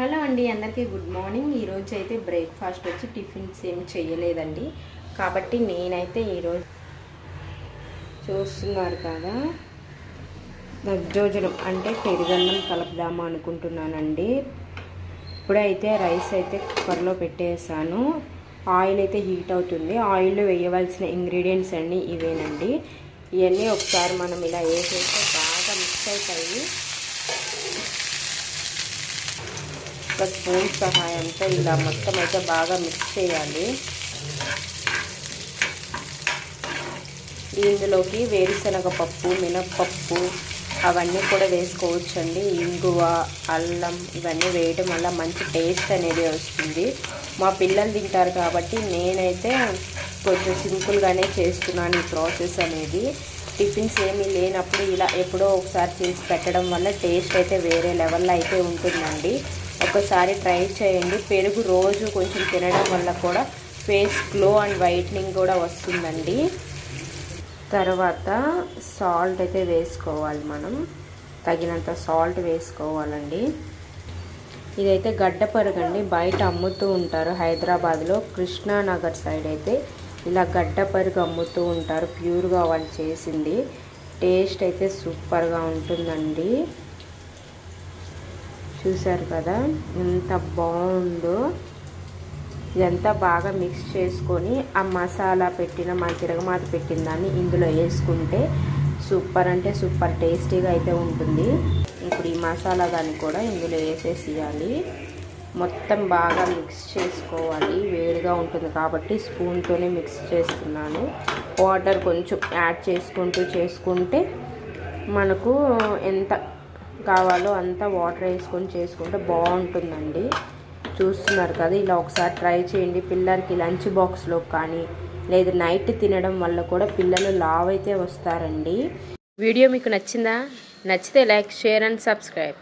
Hello అండి అందరికీ good morning. ఈరోజు అయితే బ్రేక్ఫాస్ట్ వచ్చి టిఫిన్స్ ఏం చేయలేదండి కాబట్టి నేనైతే ఈరోజు చూస్తున్నారు కదా దజ్జోజనం అంటే పెరుగన్నం కలపదామా అనుకుంటున్నానండి. ఇప్పుడైతే రైస్ అయితే కుక్కర్లో పెట్టేసాను ఆయిల్ అయితే హీట్ అవుతుంది. ఆయిల్లో వేయవలసిన ఇంగ్రీడియంట్స్ అన్నీ ఇవేనండి. ఇవన్నీ ఒకసారి మనం ఇలా వేసేస్తే బాగా మిక్స్ అవుతాయి. ఒక స్పూన్ సహాయంతో ఇలా మొత్తం అయితే బాగా మిక్స్ చేయాలి. ఇందులోకి వేరుశనగ పప్పు మినప్పప్పు అవన్నీ కూడా వేసుకోవచ్చండి. ఇంగువ అల్లం ఇవన్నీ వేయడం వల్ల మంచి టేస్ట్ అనేది వస్తుంది. మా పిల్లలు తింటారు కాబట్టి నేనైతే కొంచెం సింపుల్గానే చేస్తున్నాను ఈ ప్రాసెస్ అనేది. టిఫిన్స్ ఏమీ లేనప్పుడు ఇలా ఎప్పుడో ఒకసారి చేసి పెట్టడం వల్ల టేస్ట్ అయితే వేరే లెవెల్లో అయితే ఉంటుందండి. ఒకసారి ట్రై చేయండి. పెరుగు రోజు కొంచెం తినడం వల్ల కూడా ఫేస్ గ్లో అండ్ వైట్నింగ్ కూడా వస్తుందండి. తర్వాత సాల్ట్ అయితే వేసుకోవాలి మనం. తగినంత సాల్ట్ వేసుకోవాలండి. ఇదైతే గడ్డ పరుగండి. బయట అమ్ముతూ ఉంటారు హైదరాబాద్లో. కృష్ణానగర్ సైడ్ అయితే ఇలా గడ్డ పరుగు అమ్ముతూ ఉంటారు. ప్యూర్గా వాళ్ళు చేసింది. టేస్ట్ అయితే సూపర్గా ఉంటుందండి. చూసారు కదా ఎంత బాగుందో. ఇదంతా బాగా మిక్స్ చేసుకొని ఆ మసాలా పెట్టిన మన తిరగమాత పెట్టిన దాన్ని ఇందులో వేసుకుంటే సూపర్ అంటే సూపర్ టేస్టీగా అయితే ఉంటుంది. ఇప్పుడు ఈ మసాలా దాన్ని కూడా ఇందులో వేసేసేయాలి. మొత్తం బాగా మిక్స్ చేసుకోవాలి. వేడిగా ఉంటుంది కాబట్టి స్పూన్తోనే మిక్స్ చేస్తున్నాను. వాటర్ కొంచెం యాడ్ చేసుకుంటూ చేసుకుంటే మనకు ఎంత కావాలో అంతా వాటర్ వేసుకొని చేసుకుంటే బాగుంటుందండి. చూస్తున్నారు కదా ఇలా ఒకసారి ట్రై చేయండి. పిల్లలకి లంచ్ బాక్స్లో కానీ లేదు నైట్ తినడం వల్ల కూడా పిల్లలు లావ్ అయితే వస్తారండి. వీడియో మీకు నచ్చిందా? నచ్చితే లైక్ షేర్ అండ్ సబ్స్క్రైబ్.